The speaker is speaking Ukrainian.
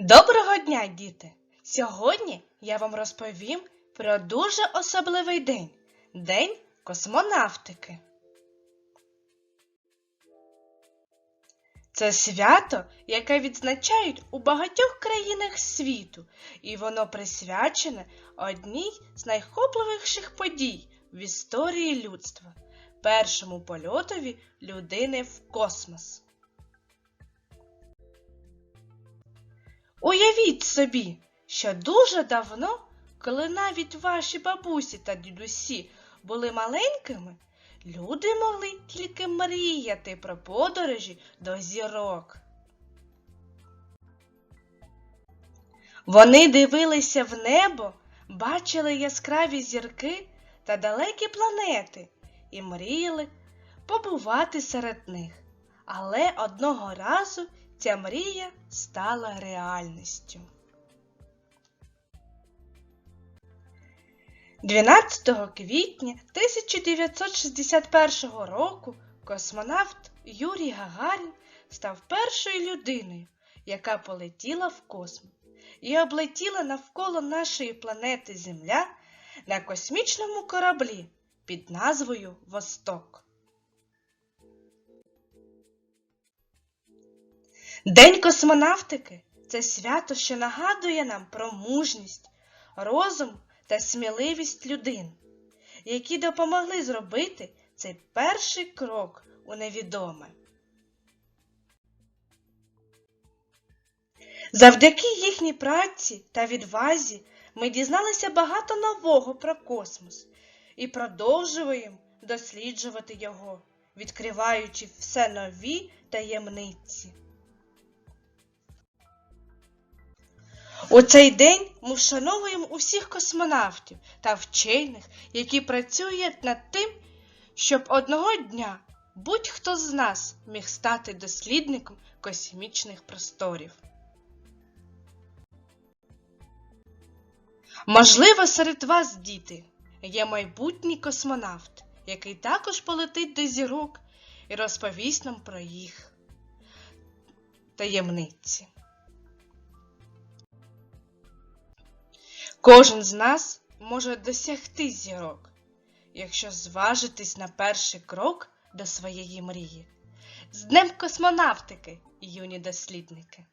Доброго дня, діти! Сьогодні я вам розповім про дуже особливий день День космонавтики. Це свято, яке відзначають у багатьох країнах світу, і воно присвячене одній з найхопливіших подій в історії людства першому польотові людини в космос. Уявіть собі, що дуже давно, коли навіть ваші бабусі та дідусі були маленькими, люди могли тільки мріяти про подорожі до зірок. Вони дивилися в небо, бачили яскраві зірки та далекі планети і мріяли побувати серед них. Але одного разу ця мрія стала реальністю. 12 квітня 1961 року космонавт Юрій Гагарін став першою людиною, яка полетіла в космос і облетіла навколо нашої планети Земля на космічному кораблі під назвою Восток. День космонавтики це свято, що нагадує нам про мужність, розум та сміливість людин, які допомогли зробити цей перший крок у невідоме. Завдяки їхній праці та відвазі ми дізналися багато нового про космос і продовжуємо досліджувати його, відкриваючи все нові таємниці. У цей день ми вшановуємо усіх космонавтів та вчених, які працюють над тим, щоб одного дня будь-хто з нас міг стати дослідником космічних просторів. Можливо, серед вас, діти, є майбутній космонавт, який також полетить до зірок і розповість нам про їх таємниці. Кожен з нас може досягти зірок, якщо зважитись на перший крок до своєї мрії. З Днем космонавтики, юні дослідники!